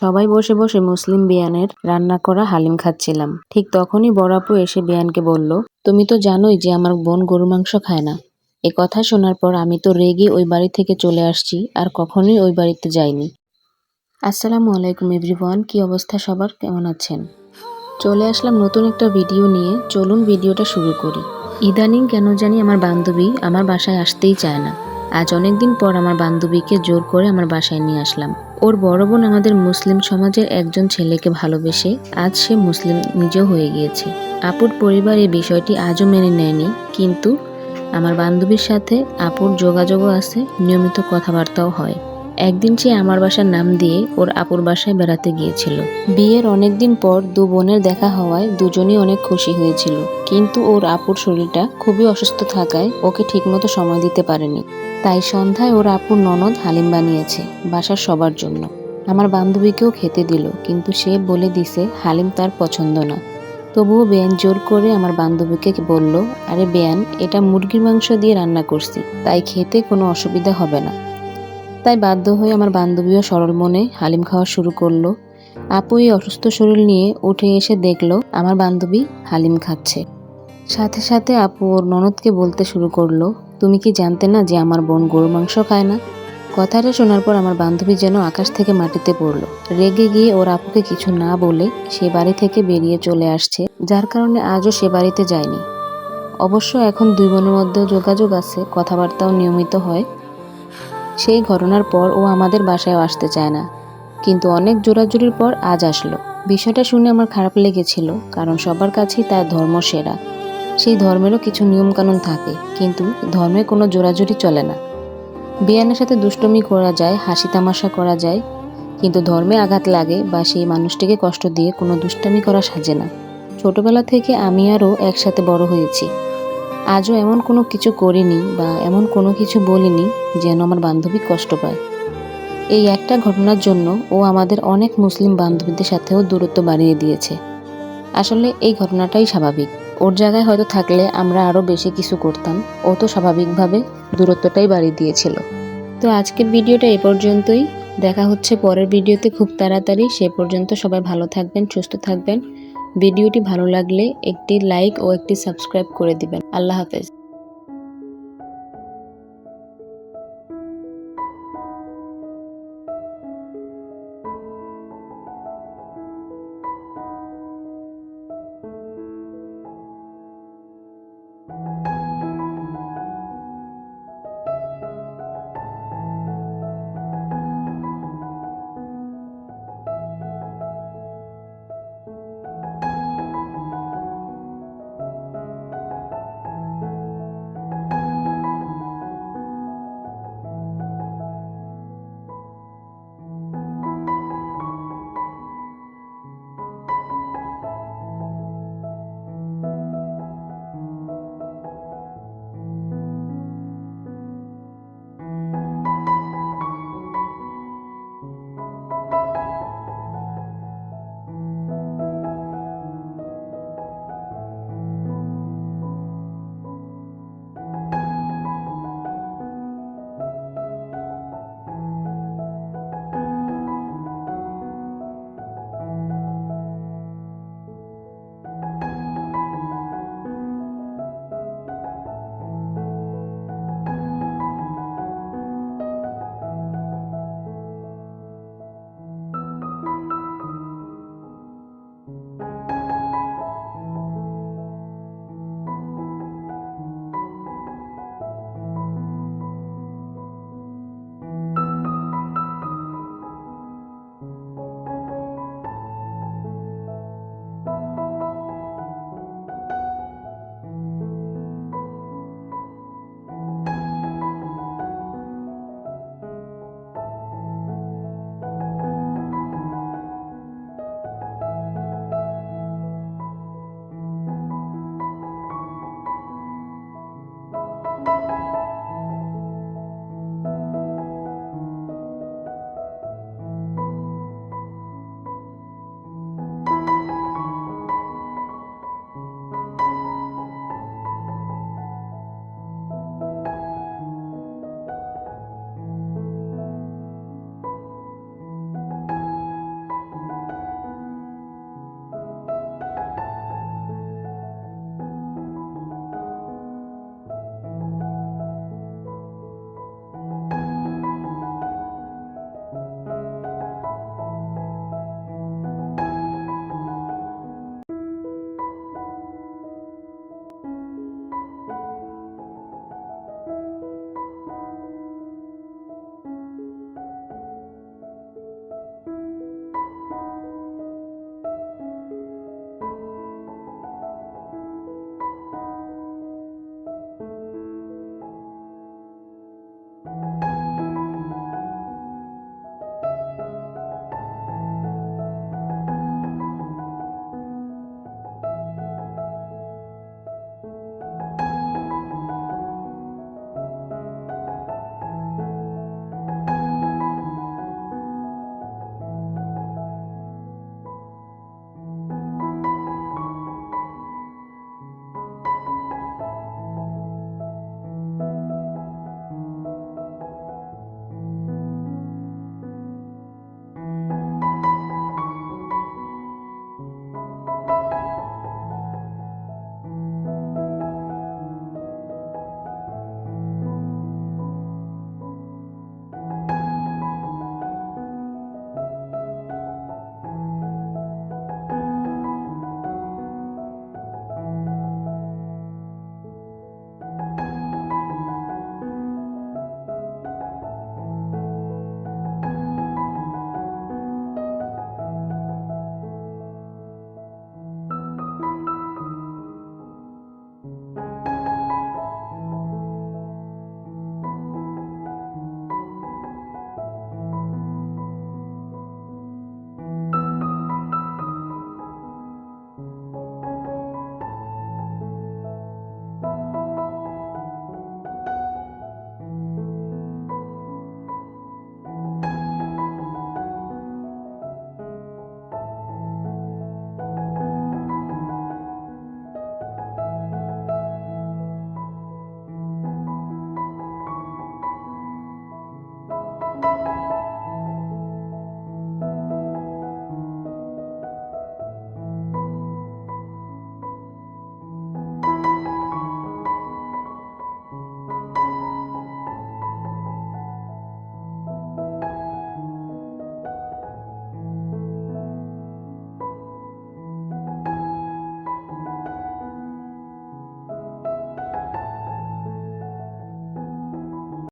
সবাই বসে বসে মুসলিম বিয়ানের রান্না করা হালিম খাচ্ছিলাম। ঠিক তখনই বড় আপু এসে বিয়ানকে বলল, তুমি তো জানোই যে আমার বোন গরু মাংস খায় না। এ কথা শোনার পর আমি তো রেগে ওই বাড়ি থেকে চলে আসছি, আর কখনোই ওই বাড়িতে যাইনি। আসসালামু আলাইকুম এভরিওয়ান, কি অবস্থা সবার? কেমন আছেন? চলে আসলাম নতুন একটা ভিডিও নিয়ে। চলুন ভিডিওটা শুরু করি। ইদানিং কেন জানি আমার বান্ধবী আমার বাসায় আসতেই চায় না। আজ অনেকদিন পর আমার বান্ধবীকে জোর করে আমার বাসায় নিয়ে আসলাম। ওর বড় বোন আমাদের মুসলিম সমাজের একজন ছেলেকে ভালোবেসে আজ সে মুসলিম নিজেও হয়ে গিয়েছে। আপুর পরিবার এই বিষয়টি আজও মেনে নেয়নি, কিন্তু আমার বান্ধবীর সাথে আপুর যোগাযোগও আছে, নিয়মিত কথাবার্তাও হয়। একদিন সে আমার বাসার নাম দিয়ে ওর আপুর বাসায় বেড়াতে গিয়েছিল। বিয়ের অনেকদিন পর দু বোনের দেখা হওয়ায় দুজনই অনেক খুশি হয়েছিল। কিন্তু ওর আপুর শরীরটা খুবই অসুস্থ থাকায় ওকে ঠিকমতো সময় দিতে পারেনি। তাই সন্ধ্যায় ওর আপুর ননদ হালিম বানিয়েছে বাসার সবার জন্য। আমার বান্ধবীকেও খেতে দিল, কিন্তু সে বলে দিছে, হালিম তার পছন্দ না। তবুও বেয়ান জোর করে আমার বান্ধবীকে বলল, আরে বেয়ান, এটা মুরগির মাংস দিয়ে রান্না করছি, তাই খেতে কোনো অসুবিধা হবে না। তাই বাধ্য হয়ে আমার বান্ধবীও সরল মনে হালিম খাওয়া শুরু করল। আপু এই অসুস্থ শরীর নিয়ে উঠে এসে দেখল আমার বান্ধবী হালিম খাচ্ছে। সাথে সাথে আপু ওর ননদকে বলতে শুরু করল, তুমি কি জানতে না যে আমার বোন গরু মাংস খায় না? কথাটা শোনার পর আমার বান্ধবী যেন আকাশ থেকে মাটিতে পড়ল। রেগে গিয়ে ওর আপুকে কিছু না বলে সে বাড়ি থেকে বেরিয়ে চলে আসছে, যার কারণে আজও সে বাড়িতে যায়নি। অবশ্য এখন দুই বোনের মধ্যেও যোগাযোগ আছে, কথাবার্তাও নিয়মিত হয়। সেই ঘটনার পর ও আমাদের বাসায়ও আসতে চায় না। কিন্তু অনেক জোরাজুরির পর আজ আসলো। বিষয়টা শুনে আমার খারাপ লেগেছিল, কারণ সবার কাছেই তার ধর্ম সেরা। সেই ধর্মেরও কিছু নিয়মকানুন থাকে, কিন্তু ধর্মে কোনো জোরাজুরি চলে না। বিয়ানের সাথে দুষ্টমি করা যায়, হাসি তামাশা করা যায়, কিন্তু ধর্মে আঘাত লাগে বা সেই মানুষটিকে কষ্ট দিয়ে কোনো দুষ্টামি করা সাজে না। ছোটবেলা থেকে আমি আরও একসাথে বড় হয়েছি। আজও এমন কোনো কিছু করিনি বা এমন কোনো কিছু বলিনি যেন আমার বান্ধবী কষ্ট পায়। এই একটা ঘটনার জন্য ও আমাদের অনেক মুসলিম বান্ধবীদের সাথেও দূরত্ব বাড়িয়ে দিয়েছে। আসলে এই ঘটনাটাই স্বাভাবিক। ওর জায়গায় হয়তো থাকলে আমরা আরও বেশি কিছু করতাম, ও তো স্বাভাবিকভাবে দূরত্বটাই বাড়িয়ে দিয়েছিল। তো আজকের ভিডিওটা এ পর্যন্তই। দেখা হচ্ছে পরের ভিডিওতে খুব তাড়াতাড়ি। সে পর্যন্ত সবাই ভালো থাকবেন, সুস্থ থাকবেন। ভিডিওটি ভালো লাগলে একটি লাইক ও একটি সাবস্ক্রাইব করে দিবেন। আল্লাহ হাফেজ।